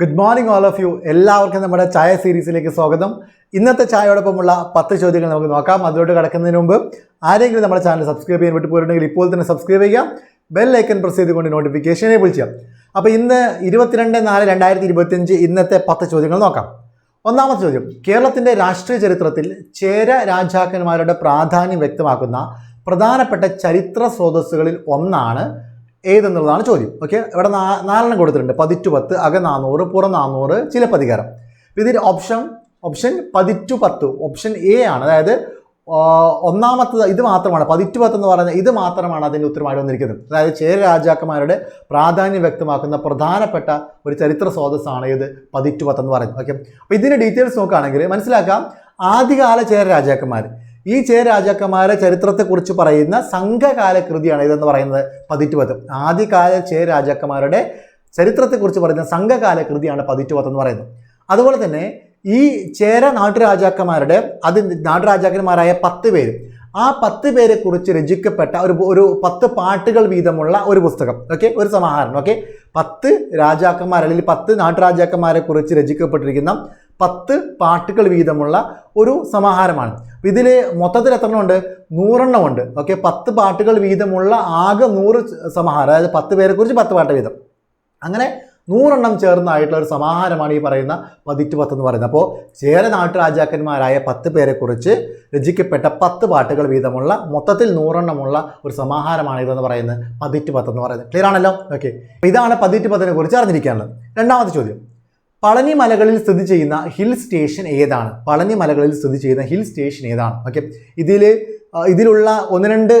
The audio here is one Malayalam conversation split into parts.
Good morning all of you എല്ലാവർക്കും നമ്മുടെ ചായ സീരീസിലേക്ക് സ്വാഗതം. ഇന്നത്തെ ചായയോടൊപ്പമുള്ള പത്ത് ചോദ്യങ്ങൾ നമുക്ക് നോക്കാം. അതിലോട്ട് കിടക്കുന്നതിന് മുമ്പ് ആരെങ്കിലും നമ്മുടെ ചാനൽ സബ്സ്ക്രൈബ് ചെയ്യാൻ വിട്ടുപോയിട്ടുണ്ടെങ്കിൽ ഇപ്പോൾ തന്നെ സബ്സ്ക്രൈബ് ചെയ്യാം ബെൽ ഐക്കൺ പ്രസ് ചെയ്തുകൊണ്ട് നോട്ടിഫിക്കേഷൻ എനേബിൾ അപ്പോൾ ഇന്ന് ഇരുപത്തിരണ്ട് നാല് രണ്ടായിരത്തി ഇരുപത്തിയഞ്ച് ഇന്നത്തെ പത്ത് ചോദ്യങ്ങൾ നോക്കാം. ഒന്നാമത്തെ ചോദ്യം. കേരളത്തിന്റെ രാഷ്ട്രീയ ചരിത്രത്തിൽ ചേര രാജാക്കന്മാരുടെ പ്രാധാന്യം വ്യക്തമാക്കുന്ന പ്രധാനപ്പെട്ട ചരിത്ര സ്രോതസ്സുകളിൽ ഒന്നാണ് ഏതെന്നുള്ളതാണ് ചോദ്യം. ഓക്കെ ഇവിടെ നാ- നാലെണ്ണം കൊടുത്തിട്ടുണ്ട്. പതിറ്റു പത്ത് അക നാനൂറ് പുറം നാനൂറ് ചിലപ്പതികാരം ഇതിൽ ഓപ്ഷൻ ഓപ്ഷൻ പതിറ്റു പത്ത്. ഓപ്ഷൻ എ ആണ്. അതായത് ഒന്നാമത്തത് ഇത് മാത്രമാണ്. പതിറ്റു പത്ത് എന്ന് പറയുന്നത് ഇത് മാത്രമാണ് അതിന്റെ ഉത്തരമായിട്ട് വന്നിരിക്കുന്നത്. അതായത് ചേര രാജാക്കന്മാരുടെ പ്രാധാന്യം വ്യക്തമാക്കുന്ന പ്രധാനപ്പെട്ട ഒരു ചരിത്ര സ്രോതസ്സാണ് ഇത് പതിറ്റു പത്ത് എന്ന് പറയുന്നത്. ഓക്കെ അപ്പോൾ ഇതിന്റെ ഡീറ്റെയിൽസ് നോക്കുകയാണെങ്കിൽ മനസ്സിലാക്കാം. ആദ്യകാല ചേര രാജാക്കന്മാർ ഈ ചേര രാജാക്കന്മാരെ ചരിത്രത്തെക്കുറിച്ച് പറയുന്ന സംഘകാല കൃതിയാണ് ഇതെന്ന് പറയുന്നത് പതിറ്റുപത്ത് ആദ്യകാല ചേര രാജാക്കന്മാരുടെ ചരിത്രത്തെക്കുറിച്ച് പറയുന്ന സംഘകാല കൃതിയാണ് പതിറ്റുപത്ത് എന്ന് പറയുന്നത്. അതുപോലെ തന്നെ ഈ ചേര നാട്ടുരാജാക്കന്മാരുടെ അത് നാട്ടുരാജാക്കന്മാരായ പത്ത് പേര് ആ പത്ത് പേരെ കുറിച്ച് രചിക്കപ്പെട്ട ഒരു ഒരു പത്ത് പാട്ടുകൾ വീതമുള്ള ഒരു പുസ്തകം. ഓക്കെ? ഒരു സമാഹാരം. ഓക്കെ? പത്ത് രാജാക്കന്മാർ അല്ലെങ്കിൽ പത്ത് നാട്ടുരാജാക്കന്മാരെ കുറിച്ച് രചിക്കപ്പെട്ടിരിക്കുന്ന പത്ത് പാട്ടുകൾ വീതമുള്ള ഒരു സമാഹാരമാണ്. ഇതിൽ മൊത്തത്തിൽ എത്ര ഉണ്ട് നൂറെണ്ണം ഉണ്ട് ഓക്കെ പത്ത് പാട്ടുകൾ വീതമുള്ള ആകെ നൂറ് സമാഹാരം അതായത് പത്ത് പേരെ കുറിച്ച് പത്ത് പാട്ട് വീതം. അങ്ങനെ നൂറെണ്ണം ചേർന്നായിട്ടുള്ള ഒരു സമാഹാരമാണ് ഈ പറയുന്ന പതിറ്റ് പത്ത് എന്ന് പറയുന്നത്. അപ്പോൾ ചേര നാട്ടുരാജാക്കന്മാരായ പത്ത് പേരെക്കുറിച്ച് രചിക്കപ്പെട്ട പത്ത് പാട്ടുകൾ വീതമുള്ള മൊത്തത്തിൽ നൂറെണ്ണമുള്ള ഒരു സമാഹാരമാണ് ഇതെന്ന് പറയുന്നത് പതിറ്റ് പത്ത് എന്ന് പറയുന്നത്. ക്ലിയർ ആണല്ലോ? ഓക്കെ ഇതാണ് പതിറ്റ് പത്തിനെ കുറിച്ച് അറിഞ്ഞിരിക്കാനുള്ളത്. രണ്ടാമത്തെ ചോദ്യം. പളനി മലകളിൽ സ്ഥിതി ചെയ്യുന്ന ഹിൽ സ്റ്റേഷൻ ഏതാണ്? പളനി മലകളിൽ സ്ഥിതി ചെയ്യുന്ന ഹിൽ സ്റ്റേഷൻ ഏതാണ്? ഓക്കെ. ഇതിൽ ഇതിലുള്ള ഒന്ന് രണ്ട്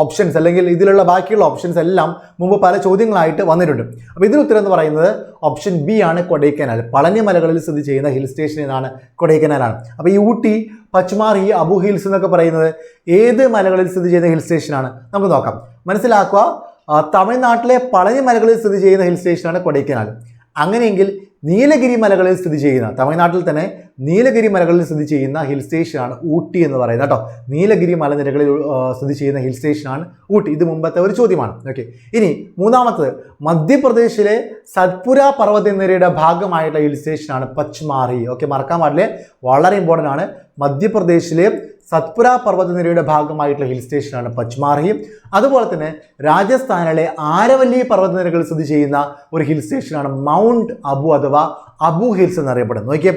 ഓപ്ഷൻസ് അല്ലെങ്കിൽ ഇതിലുള്ള ബാക്കിയുള്ള ഓപ്ഷൻസ് എല്ലാം മുമ്പ് പല ചോദ്യങ്ങളായിട്ട് വന്നിട്ടുണ്ട്. അപ്പോൾ ഇതിന് ഉത്തരം എന്ന് പറയുന്നത് ഓപ്ഷൻ ബി ആണ് കൊടൈക്കനാൽ. പളനി മലകളിൽ സ്ഥിതി ചെയ്യുന്ന ഹിൽ സ്റ്റേഷൻ ഏതാണ്? കൊടൈക്കനാലാണ്. അപ്പോൾ ഈ ഊട്ടി പച്ചുമാർ ഈ അബു ഹിൽസ് എന്നൊക്കെ പറയുന്നത് ഏത് മലകളിൽ സ്ഥിതി ചെയ്യുന്ന ഹിൽ സ്റ്റേഷനാണ് നമുക്ക് നോക്കാം. മനസ്സിലാക്കുക തമിഴ്നാട്ടിലെ പളനി മലകളിൽ സ്ഥിതി ചെയ്യുന്ന ഹിൽ സ്റ്റേഷനാണ് കൊടൈക്കനാൽ. അങ്ങനെയെങ്കിൽ നീലഗിരി മലകളിൽ സ്ഥിതി ചെയ്യുന്ന തമിഴ്നാട്ടിൽ തന്നെ നീലഗിരി മലകളിൽ സ്ഥിതി ചെയ്യുന്ന ഹിൽ സ്റ്റേഷനാണ് ഊട്ടി എന്ന് പറയുന്നത് കേട്ടോ. നീലഗിരി മലനിരകളിൽ സ്ഥിതി ചെയ്യുന്ന ഹിൽ സ്റ്റേഷനാണ് ഊട്ടി. ഇത് മുമ്പത്തെ ഒരു ചോദ്യമാണ്. ഓക്കെ. ഇനി മൂന്നാമത്തത് മധ്യപ്രദേശിലെ സത്പുര പർവതനിരയുടെ ഭാഗമായിട്ടുള്ള ഹിൽ സ്റ്റേഷനാണ് പച്ച്മാറി. ഓക്കെ മറക്കാൻ പാടില്ലേ? വളരെ ഇമ്പോർട്ടന്റ് ആണ്. മധ്യപ്രദേശിലെ സത്പുര പർവതനിരയുടെ ഭാഗമായിട്ടുള്ള ഹിൽ സ്റ്റേഷനാണ് പച്ച്മാർഹി. അതുപോലെ തന്നെ രാജസ്ഥാനിലെ ആരവല്ലി പർവതനിരകൾ സ്ഥിതി ചെയ്യുന്ന ഒരു ഹിൽ സ്റ്റേഷനാണ് മൗണ്ട് അബു അഥവാ അബു ഹിൽസ് എന്നറിയപ്പെടുന്നത് നോക്കിയേ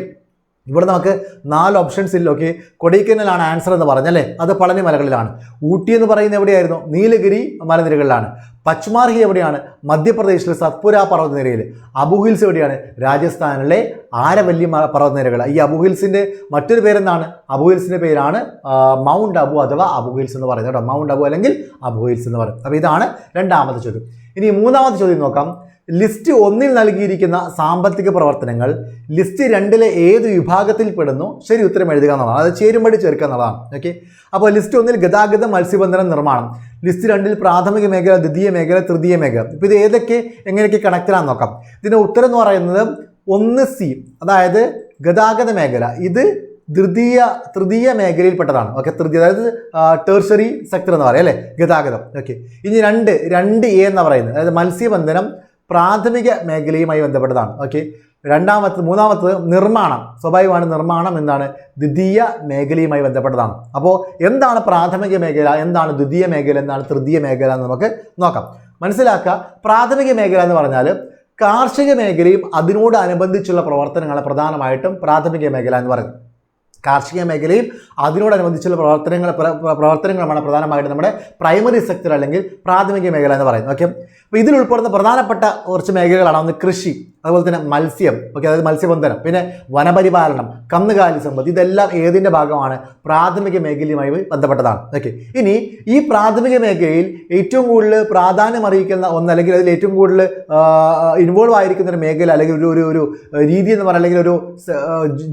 ഇവിടെ നമുക്ക് നാല് ഓപ്ഷൻസ് ഇല്ല? ഓക്കെ കൊടൈക്കനാലാണ് ആൻസർ എന്ന് പറഞ്ഞല്ലേ അത് പളനി മലകളിലാണ്. ഊട്ടി എന്ന് പറയുന്നത് എവിടെയായിരുന്നു? നീലഗിരി മലനിരകളിലാണ്. പച്ച്മാർഹി എവിടെയാണ്? മധ്യപ്രദേശിലെ സത്പുര പർവതനിരയിൽ അബുഹിൽസ് എവിടെയാണ്? രാജസ്ഥാനിലെ ആരവല്ലി മ- പർവതനിരകൾ ഈ അബുഹിൽസിന്റെ മറ്റൊരു പേരെന്താണ്? അബുഹിൽസിന്റെ പേരാണ് മൗണ്ട് അബു അഥവാ അബുഹിൽസ് എന്ന് പറയുന്നത് കേട്ടോ. മൗണ്ട് അബു അല്ലെങ്കിൽ അബുഹിൽസ് എന്ന് പറയും. അപ്പോൾ ഇതാണ് രണ്ടാമത്തെ ചോദ്യം. ഇനി മൂന്നാമത്തെ ചോദ്യം നോക്കാം. ലിസ്റ്റ് ഒന്നിൽ നൽകിയിരിക്കുന്ന സാമ്പത്തിക പ്രവർത്തനങ്ങൾ ലിസ്റ്റ് രണ്ടിലെ ഏത് വിഭാഗത്തിൽ പെടുന്നു? ശരി ഉത്തരം എഴുതുക എന്നുള്ളതാണ്. അത് ചേരുമ്പടി ചേർക്കുക എന്നുള്ളതാണ്. ഓക്കെ അപ്പോൾ ലിസ്റ്റ് ഒന്നിൽ ഗതാഗതം മത്സ്യബന്ധനം നിർമ്മാണം ലിസ്റ്റ് രണ്ടിൽ പ്രാഥമിക മേഖല ദ്വിതീയ മേഖല തൃതീയ മേഖല. ഇപ്പോൾ ഇത് ഏതൊക്കെ എങ്ങനെയൊക്കെ കണക്റ്റഡാന്ന് നോക്കാം. ഇതിന്റെ ഉത്തരം എന്ന് പറയുന്നത് ഒന്ന് സി അതായത് ഗതാഗത മേഖല. ഇത് തൃതീയ തൃതീയ മേഖലയിൽപ്പെട്ടതാണ്. ഓക്കെ തൃതീയ അതായത് ടേഴ്സറി സെക്ടർ എന്ന് പറയാം അല്ലേ? ഗതാഗതം. ഓക്കെ ഇനി രണ്ട് രണ്ട് എ എന്ന് പറയുന്നത്. അതായത് മത്സ്യബന്ധനം പ്രാഥമിക മേഖലയുമായി ബന്ധപ്പെട്ടതാണ്. ഓക്കെ രണ്ടാമത്തെ മൂന്നാമത്തത് നിർമ്മാണം. സ്വാഭാവികമാണ് നിർമ്മാണം എന്താണ്? ദ്വിതീയ മേഖലയുമായി ബന്ധപ്പെട്ടതാണ്. അപ്പോൾ എന്താണ് പ്രാഥമിക മേഖല? എന്താണ് ദ്വിതീയ മേഖല? എന്താണ് തൃതീയ മേഖല എന്ന് നമുക്ക് നോക്കാം. മനസ്സിലാക്കുക പ്രാഥമിക മേഖല എന്ന് പറഞ്ഞാൽ കാർഷിക മേഖലയും അതിനോടനുബന്ധിച്ചുള്ള പ്രവർത്തനങ്ങളെ പ്രധാനമായിട്ടും പ്രാഥമിക മേഖല എന്ന് പറയുന്നത് കാർഷിക മേഖലയും അതിനോടനുബന്ധിച്ചുള്ള പ്രവർത്തനങ്ങൾ പ്ര- പ്ര- പ്രവർത്തനങ്ങളുമാണ് പ്രധാനമായിട്ടും നമ്മുടെ പ്രൈമറി സെക്ടർ അല്ലെങ്കിൽ പ്രാഥമിക മേഖല എന്ന് പറയുന്നത്. ഓക്കെ അപ്പോൾ ഇതിൽ ഉൾപ്പെടുന്ന പ്രധാനപ്പെട്ട കുറച്ച് മേഖലകളാണ് ഒന്ന് കൃഷി. അതുപോലെ തന്നെ മത്സ്യം ഓക്കെ അതായത് മത്സ്യബന്ധനം പിന്നെ വനപരിപാലനം കന്നുകാലി സമ്പത്ത് ഇതെല്ലാം ഏതിന്റെ ഭാഗമാണ്? പ്രാഥമിക മേഖലയുമായി ബന്ധപ്പെട്ടതാണ് ഓക്കെ ഇനി ഈ പ്രാഥമിക മേഖലയിൽ ഏറ്റവും കൂടുതൽ പ്രാധാന്യം അറിയിക്കുന്ന ഒന്ന് അല്ലെങ്കിൽ അതിൽ ഏറ്റവും കൂടുതൽ ഇൻവോൾവ് ആയിരിക്കുന്ന ഒരു മേഖല അല്ലെങ്കിൽ ഒരു ഒരു ഒരു രീതി എന്ന് പറയുന്നത് അല്ലെങ്കിൽ ഒരു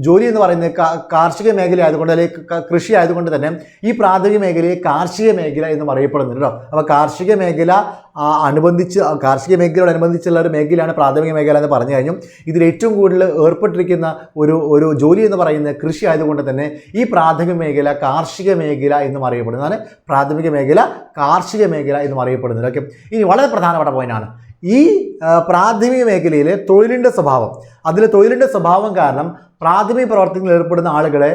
ജോലി എന്ന് പറയുന്നത് കാർഷിക മേഖല ആയതുകൊണ്ട് അല്ലെങ്കിൽ കൃഷി ആയതുകൊണ്ട് തന്നെ ഈ പ്രാഥമിക മേഖലയെ കാർഷിക മേഖല എന്ന് പറയപ്പെടുന്നുണ്ട് കേട്ടോ അപ്പോൾ കാർഷിക മേഖല അനുബന്ധിച്ച് കാർഷിക മേഖലയോടനുബന്ധിച്ചുള്ള ഒരു മേഖലയാണ് പ്രാഥമിക മേഖല എന്ന് പറഞ്ഞു കഴിഞ്ഞു. ഇതിൽ ഏറ്റവും കൂടുതൽ ഏർപ്പെട്ടിരിക്കുന്ന ഒരു ഒരു ജോലി എന്ന് പറയുന്നത് കൃഷി ആയതുകൊണ്ട് തന്നെ ഈ പ്രാഥമിക മേഖല കാർഷിക മേഖല എന്നും അറിയപ്പെടുന്നതാണ് പ്രാഥമിക മേഖല കാർഷിക മേഖല എന്നും അറിയപ്പെടുന്നത്. ഓക്കെ. ഇനി വളരെ പ്രധാനപ്പെട്ട പോയിന്റാണ് ഈ പ്രാഥമിക മേഖലയിലെ തൊഴിലിന്റെ സ്വഭാവം. അതിലെ തൊഴിലിന്റെ സ്വഭാവം കാരണം പ്രാഥമിക പ്രവർത്തനങ്ങളിൽ ഏർപ്പെടുന്ന ആളുകളെ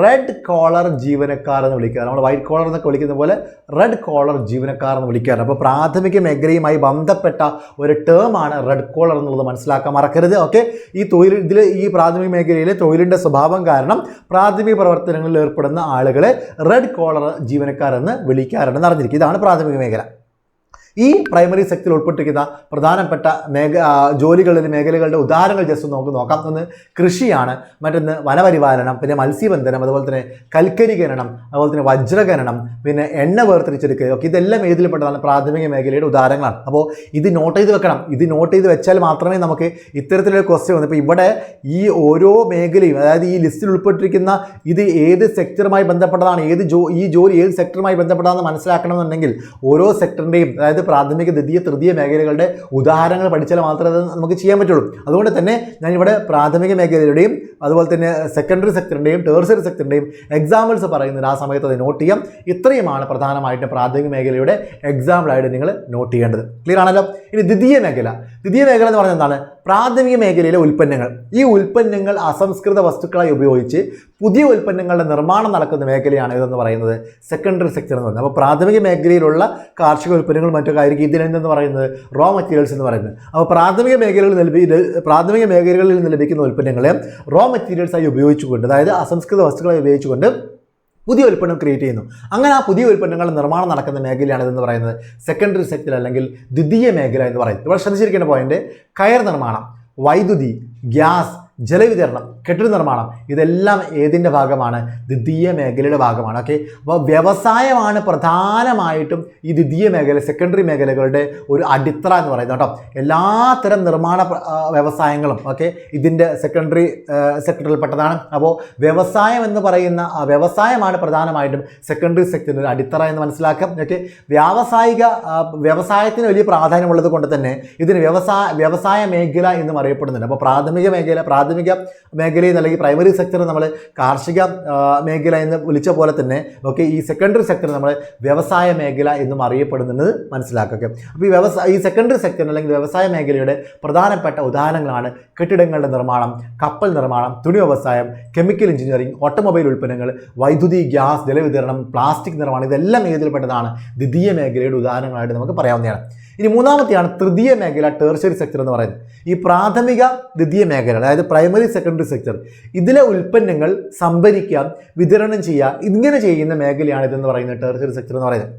റെഡ് കോളർ ജീവനക്കാർ എന്ന് വിളിക്കാറ്. നമ്മൾ വൈറ്റ് കോളർ എന്നൊക്കെ വിളിക്കുന്ന പോലെ റെഡ് കോളർ ജീവനക്കാർ എന്ന് വിളിക്കാറ്. അപ്പോൾ പ്രാഥമിക മേഖലയുമായി ബന്ധപ്പെട്ട ഒരു ടേമാണ് റെഡ് കോളർ എന്നുള്ളത് മനസ്സിലാക്കാൻ മറക്കരുത്. ഓക്കെ ഈ തൊഴിൽ ഇതിൽ ഈ പ്രാഥമിക മേഖലയിലെ തൊഴിലിന്റെ സ്വഭാവം കാരണം പ്രാഥമിക പ്രവർത്തനങ്ങളിൽ ഏർപ്പെടുന്ന ആളുകളെ റെഡ് കോളർ ജീവനക്കാർ എന്ന് വിളിക്കാറുണ്ടെന്ന് അറിഞ്ഞിരിക്കും ഇതാണ് പ്രാഥമിക മേഖല. ഈ പ്രൈമറി സെക്ടറിൽ ഉൾപ്പെട്ടിരിക്കുന്ന പ്രധാനപ്പെട്ട മേഖ ജോലികളുടെ മേഖലകളുടെ ഉദാഹരണങ്ങൾ ജസ്റ്റ് നമുക്ക് നോക്കാം. ഒന്ന് കൃഷിയാണ് മറ്റൊന്ന് വനപരിപാലനം പിന്നെ മത്സ്യബന്ധനം അതുപോലെ തന്നെ കൽക്കരി ഖനനം അതുപോലെ തന്നെ വജ്രഖനനം പിന്നെ എണ്ണ വേർതിരിച്ചെടുക്കുക ഒക്കെ ഇതെല്ലാം ഏതിൽപ്പെട്ടതാണ് പ്രാഥമിക മേഖലയുടെ ഉദാഹരണങ്ങളാണ്. അപ്പോൾ ഇത് നോട്ട് ചെയ്ത് വെക്കണം. ഇത് നോട്ട് ചെയ്ത് വെച്ചാൽ മാത്രമേ നമുക്ക് ഇത്തരത്തിലൊരു ക്വസ്റ്റ്യൻ വന്നു. ഇപ്പോൾ ഇവിടെ ഈ ഓരോ മേഖലയും അതായത് ഈ ലിസ്റ്റിൽ ഉൾപ്പെട്ടിരിക്കുന്ന ഇത് ഏത് സെക്ടറുമായി ബന്ധപ്പെട്ടതാണ് ഏത് ജോ ഈ ജോലി ഏത് സെക്ടറുമായി ബന്ധപ്പെട്ടതാണെന്ന് മനസ്സിലാക്കണമെന്നുണ്ടെങ്കിൽ ഓരോ സെക്ടറിന്റെയും അതായത് പ്രാഥമിക ദ്വിതീയ തൃതീയ മേഖലകളുടെ ഉദാഹരണങ്ങൾ പഠിച്ചാൽ മാത്രമേ നമുക്ക് ചെയ്യാൻ പറ്റുള്ളൂ. അതുകൊണ്ട് തന്നെ ഞാൻ ഇവിടെ പ്രാഥമിക മേഖലയുടെയും അതുപോലെ തന്നെ സെക്കൻഡറി സെക്ടറിന്റെയും ടേഴ്സറി സെക്ടറിന്റെയും എക്സാമ്പിൾസ് പറയുന്നത് ആ സമയത്ത് അത് നോട്ട് ചെയ്യാം. ഇത്രയുമാണ് പ്രധാനമായിട്ടും പ്രാഥമിക മേഖലയുടെ എക്സാമ്പിളായിട്ട് നിങ്ങൾ നോട്ട് ചെയ്യേണ്ടത്. ക്ലിയർ ആണല്ലോ? ഇനി ദ്വിതീയ മേഖല. ദ്വിതീയ മേഖല എന്ന് പറഞ്ഞാൽ എന്താണ്? പ്രാഥമിക മേഖലയിലെ ഉൽപ്പന്നങ്ങൾ. ഈ ഉൽപ്പന്നങ്ങൾ അസംസ്കൃത വസ്തുക്കളായി ഉപയോഗിച്ച് പുതിയ ഉൽപ്പന്നങ്ങളുടെ നിർമ്മാണം നടക്കുന്ന മേഖലയാണ് ഇതെന്ന് പറയുന്നത്? സെക്കൻഡറി സെക്ടർ എന്ന് പറയുന്നത്. അപ്പോൾ പ്രാഥമിക മേഖലയിലുള്ള കാർഷിക ഉൽപ്പന്നങ്ങൾ മറ്റൊക്കെ ആയിരിക്കും ഇതിലെന്തെന്ന് പറയുന്നത് റോ മെറ്റീരിയൽസ് എന്ന് പറയുന്നത്. അപ്പോൾ പ്രാഥമിക മേഖലകളിൽ പ്രാഥമിക മേഖലകളിൽ നിന്ന് ലഭിക്കുന്ന ഉൽപ്പന്നങ്ങളെ റോ മെറ്റീരിയൽസായി ഉപയോഗിച്ചുകൊണ്ട് അതായത് അസംസ്കൃത വസ്തുക്കളായി ഉപയോഗിച്ചുകൊണ്ട് പുതിയ ഉൽപ്പന്നം ക്രിയേറ്റ് ചെയ്യുന്നു. അങ്ങനെ ആ പുതിയ ഉൽപ്പന്നങ്ങൾ നിർമ്മാണം നടക്കുന്ന മേഖലയാണ് ഇതെന്ന് പറയുന്നത് സെക്കൻഡറി സെക്ടർ അല്ലെങ്കിൽ ദ്വിതീയ മേഖല എന്ന് പറയുന്നത്. ഇവിടെ ശ്രദ്ധിച്ചിരിക്കേണ്ട പോയിന്റ് കയർ നിർമ്മാണം വൈദ്യുതി ഗ്യാസ് ജലവിതരണം കെട്ടിട നിർമ്മാണം ഇതെല്ലാം ഏതിന്റെ ഭാഗമാണ്? ദ്വിതീയ മേഖലയുടെ ഭാഗമാണ് ഓക്കെ അപ്പോൾ വ്യവസായമാണ് പ്രധാനമായിട്ടും ഈ ദ്വിതീയ മേഖല സെക്കൻഡറി മേഖലകളുടെ ഒരു അടിത്തറ എന്ന് പറയുന്നത് കേട്ടോ. എല്ലാത്തരം നിർമ്മാണ വ്യവസായങ്ങളും ഓക്കെ ഇതിന്റെ സെക്കൻഡറി സെക്ടറിൽ പെട്ടതാണ് അപ്പോൾ വ്യവസായം എന്ന് പറയുന്ന വ്യവസായമാണ് പ്രധാനമായിട്ടും സെക്കൻഡറി സെക്ടറിന്റെ അടിത്തറ എന്ന് മനസ്സിലാക്കാം ഓക്കെ വ്യാവസായിക വ്യവസായത്തിന് വലിയ പ്രാധാന്യമുള്ളത് കൊണ്ട് തന്നെ ഇതിന് വ്യവസായ വ്യവസായ മേഖല എന്നും അറിയപ്പെടുന്നുണ്ട്. അപ്പോൾ പ്രാഥമിക മേഖല പ്രാഥമിക മേഖലയിൽ അല്ലെങ്കിൽ പ്രൈമറി സെക്ടർ നമ്മൾ കാർഷിക മേഖല എന്ന് വിളിച്ച പോലെ തന്നെ ഓക്കെ ഈ സെക്കൻഡറി സെക്ടർ നമ്മൾ വ്യവസായ മേഖല എന്നും അറിയപ്പെടുന്നത് മനസ്സിലാക്കുക. അപ്പോൾ ഈ വ്യവസായ ഈ സെക്കൻഡറി സെക്ടർ അല്ലെങ്കിൽ വ്യവസായ മേഖലയുടെ പ്രധാനപ്പെട്ട ഉദാഹരണങ്ങളാണ് കെട്ടിടങ്ങളുടെ നിർമ്മാണം കപ്പൽ നിർമ്മാണം തുണി വ്യവസായം കെമിക്കൽ എഞ്ചിനീയറിംഗ് ഓട്ടോമൊബൈൽ ഉൽപ്പന്നങ്ങൾ വൈദ്യുതി ഗ്യാസ് ജലവിതരണം പ്ലാസ്റ്റിക് നിർമ്മാണം ഇതെല്ലാം ഏതിൽപ്പെട്ടതാണ് ദ്വിതീയ മേഖലയുടെ ഉദാഹരണങ്ങളായിട്ട് നമുക്ക് പറയാവുന്നതാണ്. ഇനി മൂന്നാമത്തെയാണ് തൃതീയ മേഖല ടേർഷറി സെക്ടർ എന്ന് പറയുന്നത്. ഈ പ്രാഥമിക ദ്വിതീയ മേഖല അതായത് പ്രൈമറി സെക്കൻഡറി സെക്ടർ ഇതിലെ ഉൽപ്പന്നങ്ങൾ സംഭരിക്കാം വിതരണം ചെയ്യുക ഇങ്ങനെ ചെയ്യുന്ന മേഖലയാണ് ഇതെന്ന് പറയുന്നത് ടേർഷറി സെക്ടർ എന്ന് പറയുന്നത്.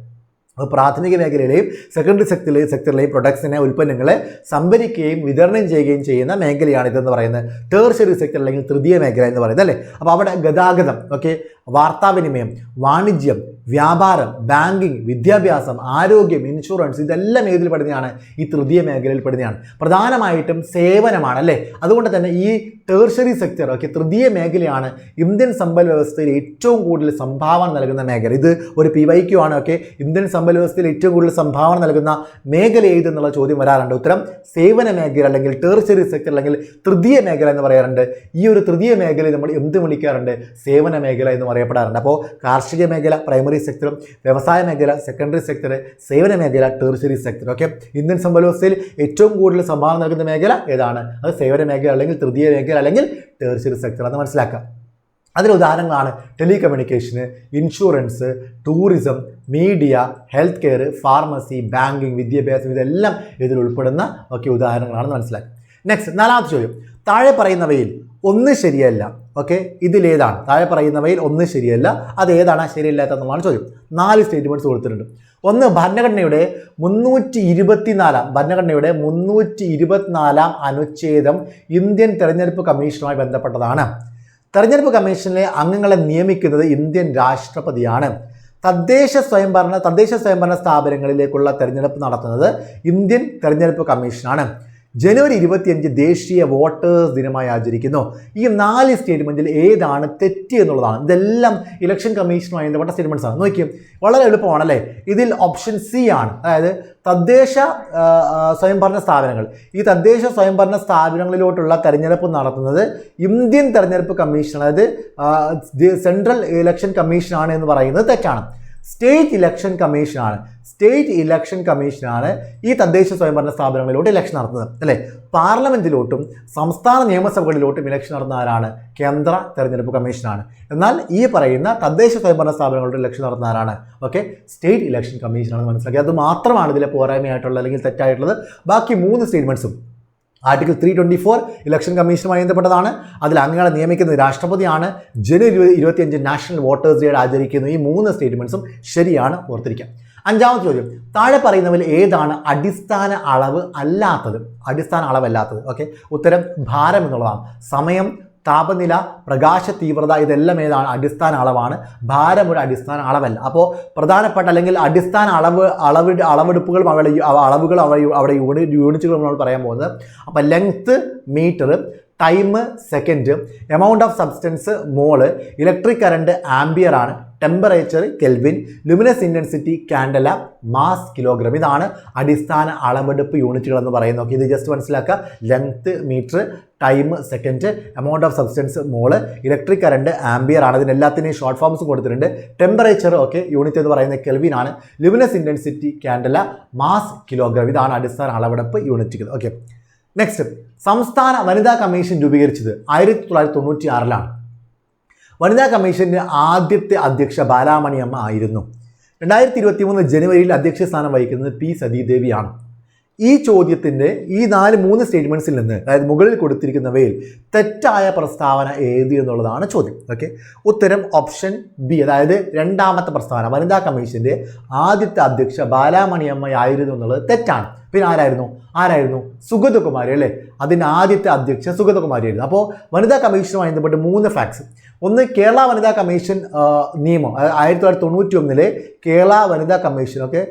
അപ്പോൾ പ്രാഥമിക മേഖലയിലെയും സെക്കൻഡറി സെക്ടറിലെയും സെക്ടറിലെയും പ്രൊഡക്ട്സിനെ ഉൽപ്പന്നങ്ങളെ സംഭരിക്കുകയും വിതരണം ചെയ്യുകയും ചെയ്യുന്ന മേഖലയാണ് ഇതെന്ന് പറയുന്നത്. ടേർഷറി സെക്ടർ അല്ലെങ്കിൽ തൃതീയ മേഖല എന്ന് പറയുന്നത് അല്ലേ? അപ്പോൾ അവിടെ ഗതാഗതം ഓക്കെ വാർത്താവിനിമയം വാണിജ്യം വ്യാപാരം ബാങ്കിങ് വിദ്യാഭ്യാസം ആരോഗ്യം ഇൻഷുറൻസ് ഇതെല്ലാം ഏതിൽ പെടുന്നതാണ് ഈ തൃതീയ മേഖലയിൽ പെടുന്നതാണ് പ്രധാനമായിട്ടും സേവനമാണ് അല്ലേ? അതുകൊണ്ട് തന്നെ ഈ ടേർഷറി സെക്ടർ ഒക്കെ തൃതീയ മേഖലയാണ് ഇന്ത്യൻ സമ്പൽ വ്യവസ്ഥയിൽ ഏറ്റവും കൂടുതൽ സംഭാവന നൽകുന്ന മേഖല. ഇത് ഒരു പി വൈ ക്യു ആണ് ഓക്കെ ഇന്ത്യൻ സമ്പൽ വ്യവസ്ഥയിൽ ഏറ്റവും കൂടുതൽ സംഭാവന നൽകുന്ന മേഖല ഏതെന്നുള്ള ചോദ്യം വരാറുണ്ട്. ഉത്തരം സേവന മേഖല അല്ലെങ്കിൽ ടേർഷറി സെക്ടർ അല്ലെങ്കിൽ തൃതീയ മേഖല എന്ന് പറയാറുണ്ട്. ഈ ഒരു തൃതീയ മേഖലയെ നമ്മൾ എന്ത് വിളിക്കാറുണ്ട്? സേവന മേഖല എന്ന് പറയപ്പെടാറുണ്ട് അപ്പോൾ കാർഷിക മേഖല പ്രൈമറി സെക്ടറും വ്യവസായ മേഖല സെക്കൻഡറി സെക്ടർ സേവന മേഖല ടേർഷറി സെക്ടർ ഓക്കെ ഇന്ത്യൻ സമ്പദ്വ്യവസ്ഥയിൽ ഏറ്റവും കൂടുതൽ സംഭാവന നൽകുന്ന മേഖല ഏതാണ്? അത് സേവന മേഖല അല്ലെങ്കിൽ തൃതീയ മേഖല അല്ലെങ്കിൽ ടേർഷറി സെക്ടർ അത് മനസ്സിലാക്കാം. അതിൽ ഉദാഹരണങ്ങളാണ് telecommunication insurance tourism media health care pharmacy banking വിദ്യാഭ്യാസം ഇതെല്ലാം ഇതിൽ ഉൾപ്പെടുന്ന ഒക്കെ ഉദാഹരണങ്ങളാണെന്ന് മനസ്സിലാക്കി. നെക്സ്റ്റ് നാലാമത്തെ ചോദ്യം. താഴെ പറയുന്നവയിൽ ഒന്ന് ശരിയല്ല. ഓക്കെ ഇതിലേതാണ്. താഴെ പറയുന്നവയിൽ ഒന്ന് ശരിയല്ല. അത് ഏതാണ്? ശരിയല്ലാത്തതെന്നുള്ളതാണ് ചോദ്യം. നാല് സ്റ്റേറ്റ്മെന്റ്സ് കൊടുത്തിട്ടുണ്ട്. ഒന്ന് ഭരണഘടനയുടെ മുന്നൂറ്റി ഇരുപത്തിനാലാം ഭരണഘടനയുടെ മുന്നൂറ്റി ഇരുപത്തിനാലാം അനുച്ഛേദം ഇന്ത്യൻ തെരഞ്ഞെടുപ്പ് കമ്മീഷനുമായി ബന്ധപ്പെട്ടതാണ്. തെരഞ്ഞെടുപ്പ് കമ്മീഷനിലെ അംഗങ്ങളെ നിയമിക്കുന്നത് ഇന്ത്യൻ രാഷ്ട്രപതിയാണ്. തദ്ദേശ സ്വയംഭരണ തദ്ദേശ സ്വയംഭരണ സ്ഥാപനങ്ങളിലേക്കുള്ള തെരഞ്ഞെടുപ്പ് നടത്തുന്നത് ഇന്ത്യൻ തെരഞ്ഞെടുപ്പ് കമ്മീഷനാണ്. ജനുവരി ഇരുപത്തിയഞ്ച് ദേശീയ വോട്ടേഴ്സ് ദിനമായി ആചരിക്കുന്നു. ഈ നാല് സ്റ്റേറ്റ്മെന്റിൽ ഏതാണ് തെറ്റ് എന്നുള്ളതാണ്. ഇതെല്ലാം ഇലക്ഷൻ കമ്മീഷനുമായി ബന്ധപ്പെട്ട സ്റ്റേറ്റ്മെന്റ്സ് ആണ്. നോക്കിയും വളരെ എളുപ്പമാണല്ലേ? ഇതിൽ ഓപ്ഷൻ സി ആണ്. അതായത് തദ്ദേശ സ്വയംഭരണ സ്ഥാപനങ്ങൾ. ഈ തദ്ദേശ സ്വയംഭരണ സ്ഥാപനങ്ങളിലോട്ടുള്ള തെരഞ്ഞെടുപ്പ് നടത്തുന്നത് ഇന്ത്യൻ തെരഞ്ഞെടുപ്പ് കമ്മീഷൻ അതായത് സെൻട്രൽ ഇലക്ഷൻ കമ്മീഷനാണ് എന്ന് പറയുന്നത് തെറ്റാണ്. സ്റ്റേറ്റ് ഇലക്ഷൻ കമ്മീഷനാണ് സ്റ്റേറ്റ് ഇലക്ഷൻ കമ്മീഷനാണ് ഈ തദ്ദേശ സ്വയംഭരണ സ്ഥാപനങ്ങളിലോട്ട് ഇലക്ഷൻ നടത്തുന്നത്. അല്ലേ? പാർലമെന്റിലോട്ടും സംസ്ഥാന നിയമസഭകളിലോട്ടും ഇലക്ഷൻ നടത്തുന്ന ആരാണ്? കേന്ദ്ര തെരഞ്ഞെടുപ്പ് കമ്മീഷനാണ് എന്നാൽ ഈ പറയുന്ന തദ്ദേശ സ്വയംഭരണ സ്ഥാപനങ്ങളുടെ ഇലക്ഷൻ നടത്തുന്ന ആരാണ്? ഓക്കെ സ്റ്റേറ്റ് ഇലക്ഷൻ കമ്മീഷനാണ് മനസ്സിലാക്കി. അത് മാത്രമാണ് ഇതിലെ പോരായ്മയായിട്ടുള്ളത് അല്ലെങ്കിൽ തെറ്റായിട്ടുള്ളത്. ബാക്കി മൂന്ന് സ്റ്റേറ്റ്മെന്റ്സും article three twenty four election കമ്മീഷനുമായി ബന്ധപ്പെട്ടതാണ്. അതിൽ അംഗങ്ങളെ നിയമിക്കുന്നത് രാഷ്ട്രപതിയാണ്. ജനുവരി ഇരുപത് ഇരുപത്തിയഞ്ച് നാഷണൽ വോട്ടേഴ്സ് ഡേ ആചരിക്കുന്നു. ഈ മൂന്ന് സ്റ്റേറ്റ്മെന്റ്സും ശരിയാണ് ഓർത്തിരിക്കാം. അഞ്ചാമത്തെ ചോദ്യം. താഴെ പറയുന്നവരിൽ ഏതാണ് അടിസ്ഥാന അളവ് അല്ലാത്തത്? അടിസ്ഥാന അളവല്ലാത്തത്. ഓക്കെ ഉത്തരം ഭാരം എന്നുള്ളതാണ്. സമയം താപനില പ്രകാശ തീവ്രത ഇതെല്ലാം ഏതാണ്? അടിസ്ഥാന അളവാണ്. ഭാരം ഒരു അടിസ്ഥാന അളവല്ല. അപ്പോൾ പ്രധാനപ്പെട്ട അല്ലെങ്കിൽ അടിസ്ഥാന അളവ് അളവ് അളവെടുപ്പുകളും അവിടെ അളവുകൾ അവിടെ അവിടെ യൂണിറ്റ് യൂണിറ്റുകൾ നമ്മൾ പറയാൻ പോകുന്നത്. അപ്പോൾ length metre time second amount of substance mole electric current ampere ആണ്. Temperature kelvin luminous intensity candela mass kilogram ഇതാണ് അടിസ്ഥാന അളവെടുപ്പ് യൂണിറ്റുകൾ എന്ന് പറയുന്നത്. ഇത് ജസ്റ്റ് മനസ്സിലാക്കുക. Length metre time second amount of substance mole electric current ampere ആണ്. ഇതിന് എല്ലാത്തിനെയും ഷോർട്ട് ഫോംസ് കൊടുത്തിട്ടുണ്ട്. ടെമ്പറേച്ചർ ഓക്കെ യൂണിറ്റ് എന്ന് പറയുന്നത് കെൽവിൻ ആണ്. Luminous intensity candela mass kilogram ഇതാണ് അടിസ്ഥാന അളവെടുപ്പ് യൂണിറ്റുകൾ ഓക്കെ നെക്സ്റ്റ് സംസ്ഥാന വനിതാ കമ്മീഷൻ രൂപീകരിച്ചത് ആയിരത്തി തൊള്ളായിരത്തി തൊണ്ണൂറ്റി ആറിലാണ് വനിതാ കമ്മീഷന്റെ ആദ്യത്തെ അധ്യക്ഷ ബാലാമണിയമ്മ ആയിരുന്നു. രണ്ടായിരത്തി ഇരുപത്തി മൂന്ന് ജനുവരിയിൽ അധ്യക്ഷ സ്ഥാനം വഹിക്കുന്നത് പി സതീദേവിയാണ്. ഈ ചോദ്യത്തിന്റെ ഈ നാല് മൂന്ന് സ്റ്റേറ്റ്മെന്റ്സിൽ നിന്ന് അതായത് മുകളിൽ കൊടുത്തിരിക്കുന്നവയിൽ തെറ്റായ പ്രസ്താവന ഏത് എന്നുള്ളതാണ് ചോദ്യം. ഓക്കെ ഉത്തരം ഓപ്ഷൻ ബി അതായത് രണ്ടാമത്തെ പ്രസ്താവന വനിതാ കമ്മീഷന്റെ ആദ്യത്തെ അധ്യക്ഷ ബാലാമണിയമ്മയായിരുന്നു എന്നുള്ളത് തെറ്റാണ്. പിന്നെ ആരായിരുന്നു? ആരായിരുന്നു? സുഗതകുമാരി അല്ലേ? അതിന്റെ ആദ്യത്തെ അധ്യക്ഷ സുഗതകുമാരിയായിരുന്നു അപ്പോൾ വനിതാ കമ്മീഷനുമായി ബന്ധപ്പെട്ട് മൂന്ന് ഫാക്ട്സ് ഒന്ന് കേരള വനിതാ കമ്മീഷൻ നിയമം ആയിരത്തി തൊള്ളായിരത്തി തൊണ്ണൂറ്റി ഒന്നിലെ കേരള വനിതാ commission okay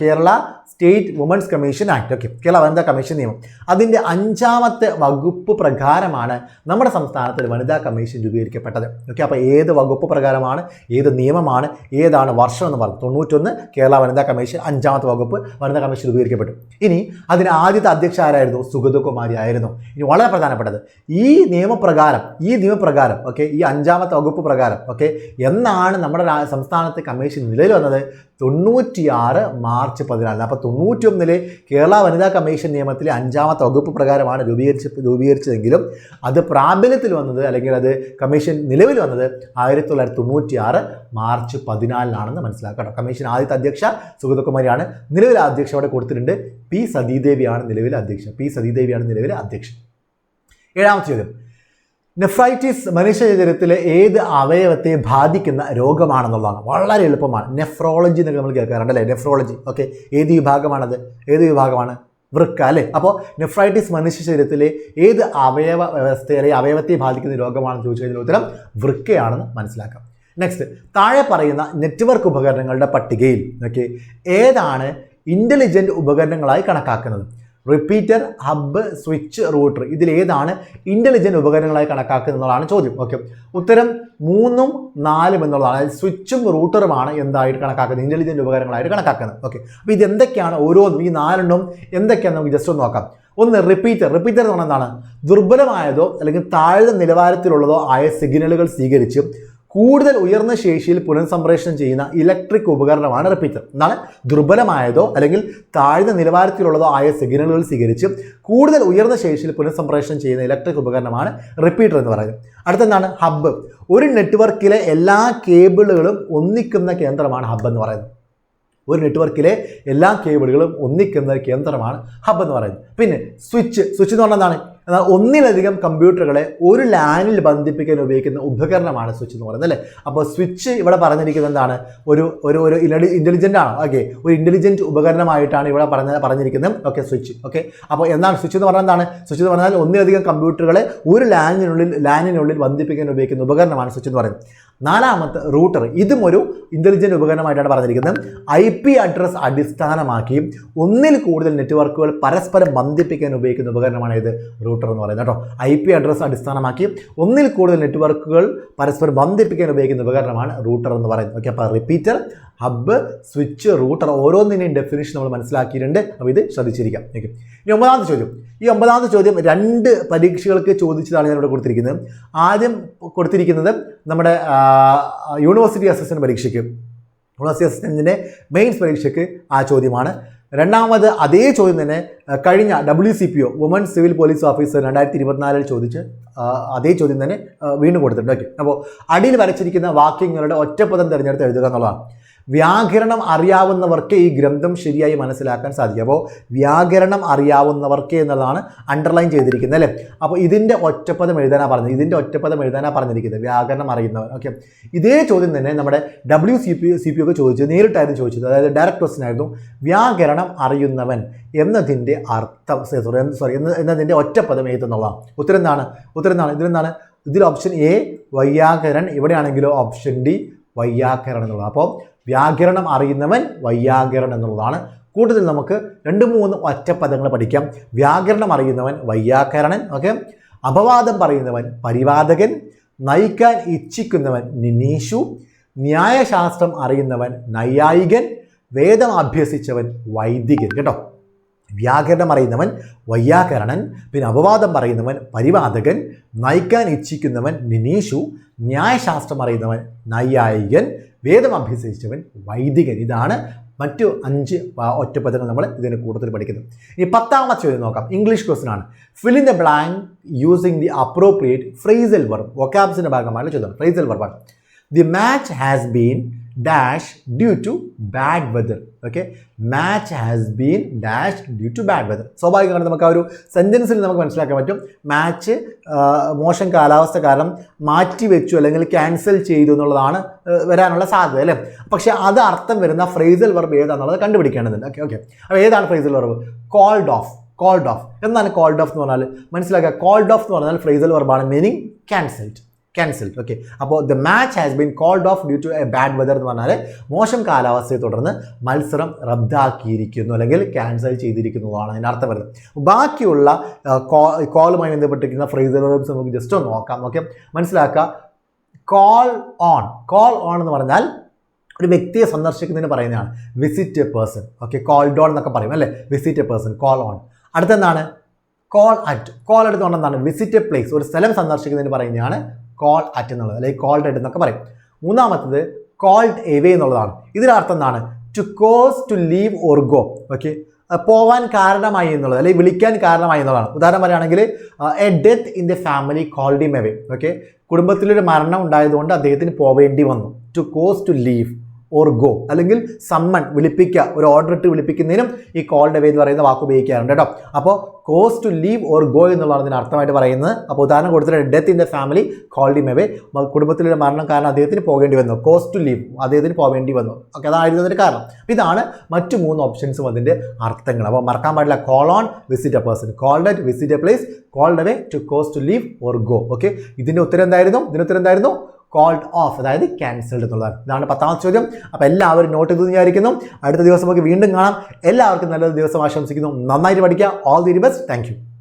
Kerala state women's commission act okay Kerala വനിതാ കമ്മീഷൻ നിയമം. അതിന്റെ അഞ്ചാമത്തെ വകുപ്പ് പ്രകാരമാണ് നമ്മുടെ സംസ്ഥാനത്തിൽ വനിതാ കമ്മീഷൻ രൂപീകരിക്കപ്പെട്ടത്. ഓക്കെ അപ്പോൾ ഏത് വകുപ്പ് പ്രകാരമാണ് ഏത് നിയമമാണ് ഏതാണ് വർഷം എന്ന് പറഞ്ഞു. തൊണ്ണൂറ്റൊന്ന് കേരള വനിതാ കമ്മീഷൻ അഞ്ചാമത്തെ വകുപ്പ് വനിതാ കമ്മീഷൻ രൂപീകരിക്കപ്പെട്ടു. ഇനി അതിന് ആദ്യത്തെ അധ്യക്ഷ ആരായിരുന്നു? സുഗതകുമാരി ആയിരുന്നു. ഇനി വളരെ പ്രധാനപ്പെട്ടത് ഈ നിയമപ്രകാരം ഈ നിയമപ്രകാരം ഓക്കെ ഈ അഞ്ചാമത്തെ വകുപ്പ് പ്രകാരം ഓക്കെ എന്നാണ് നമ്മുടെ സംസ്ഥാനത്തെ കമ്മീഷൻ നിലയിൽ വന്നത് തൊണ്ണൂറ്റിയാറ് മാർച്ച് പതിനാലിന്. അപ്പോൾ തൊണ്ണൂറ്റിയൊന്നിലെ കേരള വനിതാ കമ്മീഷൻ നിയമത്തിലെ അഞ്ചാമത്തെ വകുപ്പ് പ്രകാരമാണ് രൂപീകരിച്ച് രൂപീകരിച്ചതെങ്കിലും അത് പ്രാബല്യത്തിൽ വന്നത് അല്ലെങ്കിൽ അത് കമ്മീഷൻ നിലവിൽ വന്നത് ആയിരത്തി തൊള്ളായിരത്തി തൊണ്ണൂറ്റിയാറ് മാർച്ച് പതിനാലിനാണെന്ന് മനസ്സിലാക്കണം. കമ്മീഷൻ ആദ്യത്തെ അധ്യക്ഷ സുഗതകുമാരിയാണ്. നിലവിലെ അധ്യക്ഷ അവിടെ കൊടുത്തിട്ടുണ്ട്. പി സതീദേവിയാണ് നിലവിലെ അധ്യക്ഷ പി സതീദേവിയാണ് നിലവിലെ അധ്യക്ഷൻ. ഏഴാമത്തെ ചോദ്യം. നെഫ്രൈറ്റിസ് മനുഷ്യശരീരത്തിലെ ഏത് അവയവത്തെ ബാധിക്കുന്ന രോഗമാണെന്നുള്ളതാണ്. വളരെ എളുപ്പമാണ്. നെഫ്രോളജി എന്നൊക്കെ നമ്മൾ കേൾക്കാറുണ്ട് അല്ലേ? നെഫ്രോളജി ഓക്കെ ഏത് വിഭാഗമാണത്? ഏത് വിഭാഗമാണ്? വൃക്ക അല്ലേ? അപ്പോൾ നെഫ്രൈറ്റിസ് മനുഷ്യ ശരീരത്തിലെ ഏത് അവയവ വ്യവസ്ഥയിലെ അവയവത്തെ ബാധിക്കുന്ന രോഗമാണെന്ന് ചോദിച്ചു കഴിഞ്ഞാൽ ഉത്തരം വൃക്കയാണെന്ന് മനസ്സിലാക്കാം. നെക്സ്റ്റ് താഴെ പറയുന്ന നെറ്റ്വർക്ക് ഉപകരണങ്ങളുടെ പട്ടികയിൽ ഓക്കെ ഏതാണ് ഇന്റലിജന്റ് ഉപകരണങ്ങളായി കണക്കാക്കുന്നത്? റിപ്പീറ്റർ ഹബ്ബ് സ്വിച്ച് റൂട്ടർ ഇതിൽ ഏതാണ് ഉപകരണങ്ങളായി ഉപകരണങ്ങളായി എന്നുള്ളതാണ് ചോദ്യം. ഓക്കെ ഉത്തരം മൂന്നും നാലും എന്നുള്ളതാണ്. അതായത് സ്വിച്ചും റൂട്ടറുമാണ് എന്തായിട്ട് കണക്കാക്കുന്നത്? ഇന്റലിജന്റ് ഉപകരണങ്ങളായിട്ട് കണക്കാക്കുന്നത്. ഓക്കെ അപ്പോൾ ഇത് എന്തൊക്കെയാണ് ഓരോന്നും ഈ നാലെണ്ണം എന്തൊക്കെയാണെന്ന് നമുക്ക് ജസ്റ്റ് ഒന്ന് നോക്കാം. ഒന്ന് റിപ്പീറ്റർ റിപ്പീറ്റർ എന്ന് പറഞ്ഞാൽ എന്താണ്? ദുർബലമായതോ അല്ലെങ്കിൽ താഴ്ന്ന നിലവാരത്തിലുള്ളതോ ആയ സിഗ്നലുകൾ സ്വീകരിച്ച് കൂടുതൽ ഉയർന്ന ശേഷിയിൽ പുനഃസംപ്രേഷണം ചെയ്യുന്ന ഇലക്ട്രിക് ഉപകരണമാണ് റിപ്പീറ്റർ എന്നാൽ ദുർബലമായതോ അല്ലെങ്കിൽ താഴ്ന്ന നിലവാരത്തിലുള്ളതോ ആയ സിഗ്നലുകൾ സ്വീകരിച്ച് കൂടുതൽ ഉയർന്ന ശേഷിയിൽ പുനഃസംപ്രേഷണം ചെയ്യുന്ന ഇലക്ട്രിക് ഉപകരണമാണ് റിപ്പീറ്റർ എന്ന് പറയുന്നത്. അടുത്തെന്താണ്? ഹബ്ബ് ഒരു നെറ്റ്വർക്കിലെ എല്ലാ കേബിളുകളും ഒന്നിക്കുന്ന കേന്ദ്രമാണ് ഹബ്ബ് എന്ന് പറയുന്നത്. ഒരു നെറ്റ്വർക്കിലെ എല്ലാ കേബിളുകളും ഒന്നിക്കുന്ന കേന്ദ്രമാണ് ഹബ് എന്ന് പറയുന്നത്. പിന്നെ സ്വിച്ച് സ്വിച്ച് എന്ന് പറഞ്ഞാൽ എന്താണ്? എന്നാൽ ഒന്നിലധികം കമ്പ്യൂട്ടറുകളെ ഒരു ലാനിൽ ബന്ധിപ്പിക്കാൻ ഉപയോഗിക്കുന്ന ഉപകരണമാണ് സ്വിച്ച് എന്ന് പറയുന്നത് അല്ലേ? അപ്പോൾ സ്വിച്ച് ഇവിടെ പറഞ്ഞിരിക്കുന്നത് എന്താണ്? ഒരു ഒരു ഒരു ഇന്റലിജന്റ് ആണ്. ഓക്കെ ഒരു ഇന്റലിജന്റ് ഉപകരണമായിട്ടാണ് ഇവിടെ പറഞ്ഞ പറഞ്ഞിരിക്കുന്നത്. ഓക്കെ സ്വിച്ച് ഓക്കെ അപ്പോൾ എന്താണ് സ്വിച്ച് എന്ന് പറഞ്ഞാൽ എന്താണ്? സ്വിച്ച് എന്ന് പറഞ്ഞാൽ ഒന്നിലധികം കമ്പ്യൂട്ടറുകളെ ഒരു ലാനിനുള്ളിൽ ലാനിനുള്ളിൽ ബന്ധിപ്പിക്കാൻ ഉപയോഗിക്കുന്ന ഉപകരണമാണ് സ്വിച്ച് എന്ന് പറയുന്നത്. നാലാമത്തെ റൂട്ടർ. ഇതും ഒരു ഇന്റലിജന്റ് ഉപകരണമായിട്ടാണ് പറഞ്ഞിരിക്കുന്നത്. ഐ പി അഡ്രസ് അടിസ്ഥാനമാക്കി ഒന്നിൽ കൂടുതൽ നെറ്റ്വർക്കുകൾ പരസ്പരം ബന്ധിപ്പിക്കാൻ ഉപയോഗിക്കുന്ന ഉപകരണമാണ് ഇത് റൂട്ടർ എന്ന് പറയുന്നത് കേട്ടോ. ഐ പി അഡ്രസ് അടിസ്ഥാനമാക്കി ഒന്നിൽ കൂടുതൽ നെറ്റ്വർക്കുകൾ പരസ്പരം ബന്ധിപ്പിക്കാൻ ഉപയോഗിക്കുന്ന ഉപകരണമാണ് റൂട്ടർ എന്ന് പറയുന്നത്. ഓക്കെ അപ്പോൾ റിപ്പീറ്റർ ഹബ്ബ് സ്വിച്ച് റൂട്ടർ ഓരോന്നിന്റെയും ഡെഫിനേഷൻ നമ്മൾ മനസ്സിലാക്കിയിട്ടുണ്ട്. അപ്പോൾ ഇത് ശ്രദ്ധിച്ചിരിക്കാം. ഓക്കെ ഇനി ഒമ്പതാമത്തെ ചോദ്യം. ഈ ഒമ്പതാമത്തെ ചോദ്യം രണ്ട് പരീക്ഷകൾക്ക് ചോദിച്ചതാണ് ഞാനിവിടെ കൊടുത്തിരിക്കുന്നത്. ആദ്യം കൊടുത്തിരിക്കുന്നത് നമ്മുടെ യൂണിവേഴ്സിറ്റി അസിസ്റ്റന്റ് പരീക്ഷയ്ക്ക്. യൂണിവേഴ്സിറ്റി അസിസ്റ്റന്റിന്റെ മെയിൻസ് പരീക്ഷയ്ക്ക് ആ ചോദ്യമാണ്. രണ്ടാമത് അതേ ചോദ്യം തന്നെ കഴിഞ്ഞ W C P O woman civil police officer രണ്ടായിരത്തി ഇരുപത്തിനാലിൽ ചോദിച്ച് അതേ ചോദ്യം തന്നെ വീണ്ടും കൊടുത്തിട്ടുണ്ട്. ഓക്കെ അപ്പോൾ അടിയിൽ വരച്ചിരിക്കുന്ന വാക്യങ്ങളുടെ ഒറ്റപ്പദം തിരഞ്ഞെടുത്ത് എഴുതുക എന്നുള്ളതാണ്. വ്യാകരണം അറിയാവുന്നവർക്ക് ഈ ഗ്രന്ഥം ശരിയായി മനസ്സിലാക്കാൻ സാധിക്കും. അപ്പോൾ വ്യാകരണം അറിയാവുന്നവർക്ക് എന്നുള്ളതാണ് അണ്ടർലൈൻ ചെയ്തിരിക്കുന്നത് അല്ലേ? അപ്പോൾ ഇതിന്റെ ഒറ്റപ്പദം എഴുതാനാണ് പറഞ്ഞത്. ഇതിന്റെ ഒറ്റപ്പദം എഴുതാനാണ് പറഞ്ഞിരിക്കുന്നത്. വ്യാകരണം അറിയുന്നവർ. ഓക്കെ. ഇതേ ചോദ്യം തന്നെ നമ്മുടെ W C P C P ഒക്കെ ചോദിച്ചത് നേരിട്ടായിരുന്നു ചോദിച്ചത്. അതായത് ഡയറക്റ്റ് ക്വസ്റ്റൻ ആയിരുന്നു. വ്യാകരണം അറിയുന്നവൻ എന്നതിന്റെ അർത്ഥം സോറി സോറി എന്ന എന്നതിന്റെ ഒറ്റപ്പദം എഴുതുന്നുള്ളതാണ് ഉത്തരം എന്താണ്? ഉത്തരം എന്താണ്? ഇതിലെന്താണ് ഇതിൽ ഓപ്ഷൻ എ വൈയാകരൻ. ഇവിടെയാണെങ്കിലോ ഓപ്ഷൻ ഡി വൈയാകരൻ എന്നുള്ളത് അപ്പോൾ വ്യാകരണം അറിയുന്നവൻ വൈയാകരൻ എന്നുള്ളതാണ്. കൂടുതൽ നമുക്ക് രണ്ട് മൂന്ന് ഒറ്റപ്പദങ്ങൾ പഠിക്കാം. വ്യാകരണം അറിയുന്നവൻ വൈയാകരണൻ ഓക്കെ അപവാദം പറയുന്നവൻ പരിവാദകൻ നയിക്കാൻ ഇച്ഛിക്കുന്നവൻ നിനീഷു ന്യായശാസ്ത്രം അറിയുന്നവൻ നൈയായികൻ വേദം അഭ്യസിച്ചവൻ വൈദികൻ കേട്ടോ? വ്യാകരണം അറിയുന്നവൻ വൈയാകരണൻ പിന്നെ അപവാദം പറയുന്നവൻ പരിവാദകൻ നയിക്കാൻ ഇച്ഛിക്കുന്നവൻ നിനീഷു ന്യായശാസ്ത്രം അറിയുന്നവൻ നൈയായികൻ വേദം അഭ്യസിച്ചവൻ വൈദികൻ. ഇതാണ് മറ്റു അഞ്ച് ഒറ്റപ്പദങ്ങൾ നമ്മൾ ഇതിന് കൂടുതൽ പഠിക്കുന്നത്. ഇനി പത്താമത്തെ ചോദ്യം നോക്കാം. ഇംഗ്ലീഷ് ക്വസ്റ്റൻ ആണ്. Fill in the blank using the appropriate phrasal verb വൊക്കാബ്സിന്റെ ഭാഗമായിട്ടുള്ള ചോദ്യം phrasal വർബാണ് the match has been dash due to bad weather okay match has been dash due to bad weather സ്വാഭാവികമായിട്ട് നമുക്ക് ആ ഒരു സെന്റൻസിൽ നമുക്ക് മനസ്സിലാക്കാൻ പറ്റും. മാച്ച് മോശം കാലാവസ്ഥ കാരണം മാറ്റി വെച്ചു അല്ലെങ്കിൽ ക്യാൻസൽ ചെയ്തു എന്നുള്ളതാണ് വരാനുള്ള സാധ്യത അല്ലേ? പക്ഷേ അത് അർത്ഥം വരുന്ന ഫ്രേസൽ വർബ് ഏതാണെന്നുള്ളത് കണ്ടുപിടിക്കേണ്ടതുണ്ട്. ഓക്കെ ഓക്കെ അപ്പോൾ ഏതാണ് phrasal verb called off called off എന്താണ് കോൾഡ് ഓഫ് എന്ന് പറഞ്ഞാൽ? മനസ്സിലാക്കുക. കോൾഡ് ഓഫ് എന്ന് പറഞ്ഞാൽ ഫ്രേസൽ വർബാണ് മീനിങ് ക്യാൻസൽഡ് ക്യാൻസൽഡ് ഓക്കെ അപ്പോൾ the match has been called off due to a bad weather എന്ന് പറഞ്ഞാൽ മോശം കാലാവസ്ഥയെ തുടർന്ന് മത്സരം റദ്ദാക്കിയിരിക്കുന്നു അല്ലെങ്കിൽ ക്യാൻസൽ ചെയ്തിരിക്കുന്നതാണ് അതിന്റെ അർത്ഥം വരുന്നത്. ബാക്കിയുള്ള കോളുമായി ബന്ധപ്പെട്ടിരിക്കുന്ന ഫ്രേസർ വേർബ്സ് നമുക്ക് ജസ്റ്റ് ഒന്ന് നോക്കാം. ഓക്കെ മനസ്സിലാക്കുക കോൾ ഓൺ കോൾ ഓൺ എന്ന് പറഞ്ഞാൽ ഒരു വ്യക്തിയെ സന്ദർശിക്കുന്നതിന് പറയുന്നതാണ്. Visit a person okay call on എന്നൊക്കെ പറയും അല്ലേ? Visit a person call on അടുത്തെന്താണ്? Call at call അടുത്ത് എന്താണ് വിസിറ്റ് എ പ്ലേസ് ഒരു സ്ഥലം സന്ദർശിക്കുന്നതിന് പറയുന്നതാണ് കോൾ അറ്റ് എന്നുള്ളത് അല്ലെങ്കിൽ കോൾഡ് അറ്റ് എന്നൊക്കെ പറയും. മൂന്നാമത്തത് കോൾഡ് എവേ എന്നുള്ളതാണ്. ഇതിനർത്ഥം എന്താണ്? To cause to leave or go okay പോവാൻ കാരണമായി എന്നുള്ളത് അല്ലെങ്കിൽ വിളിക്കാൻ കാരണമായി എന്നുള്ളതാണ്. ഉദാഹരണം പറയുകയാണെങ്കിൽ a death in the family called him away okay കുടുംബത്തിലൊരു മരണം ഉണ്ടായതുകൊണ്ട് അദ്ദേഹത്തിന് പോവേണ്ടി വന്നു. To cause to leave or go അല്ലെങ്കിൽ സമ്മൺ വിളിപ്പിക്കുക ഒരു ഓർഡർ ഇട്ട് വിളിപ്പിക്കുന്നതിനും ഈ കോൾഡ് അവേ എന്ന് പറയുന്ന വാക്ക് ഉപയോഗിക്കാറുണ്ട് കേട്ടോ. അപ്പോൾ cause to leave or go എന്നുള്ളതാണ് ഇതിന് അർത്ഥമായിട്ട് പറയുന്നത്. അപ്പോൾ ഉദാഹരണം കൊടുത്തിട്ട് death in the family called him away കുടുംബത്തിലൊരു മരണം കാരണം അദ്ദേഹത്തിന് പോകേണ്ടി വന്നു. കോസ് ടു ലീവ് അദ്ദേഹത്തിന് പോകേണ്ടി വന്നു. ഓക്കെ അതായിരുന്നു അതിന്റെ കാരണം. അപ്പോൾ ഇതാണ് മറ്റു മൂന്ന് ഓപ്ഷൻസും അതിന്റെ അർത്ഥങ്ങൾ. അപ്പോൾ മറക്കാൻ പാടില്ല. Call on visit a person called at visit a place called away to cause to leave or go okay ഇതിന്റെ ഉത്തരം എന്തായിരുന്നു? ഇതിന്റെ ഉത്തരം എന്തായിരുന്നു? കോൾഡ് ഓഫ് അതായത് ക്യാൻസൽഡ് എന്നുള്ളതാണ്. ഇതാണ് പത്താമത്തെ ചോദ്യം. അപ്പോൾ എല്ലാവരും നോട്ട് ചെയ്ത് വിചാരിക്കുന്നു. അടുത്ത ദിവസം നമുക്ക് വീണ്ടും കാണാം. എല്ലാവർക്കും നല്ലൊരു ദിവസം ആശംസിക്കുന്നു. നന്നായിട്ട് പഠിക്കുക. All the best thank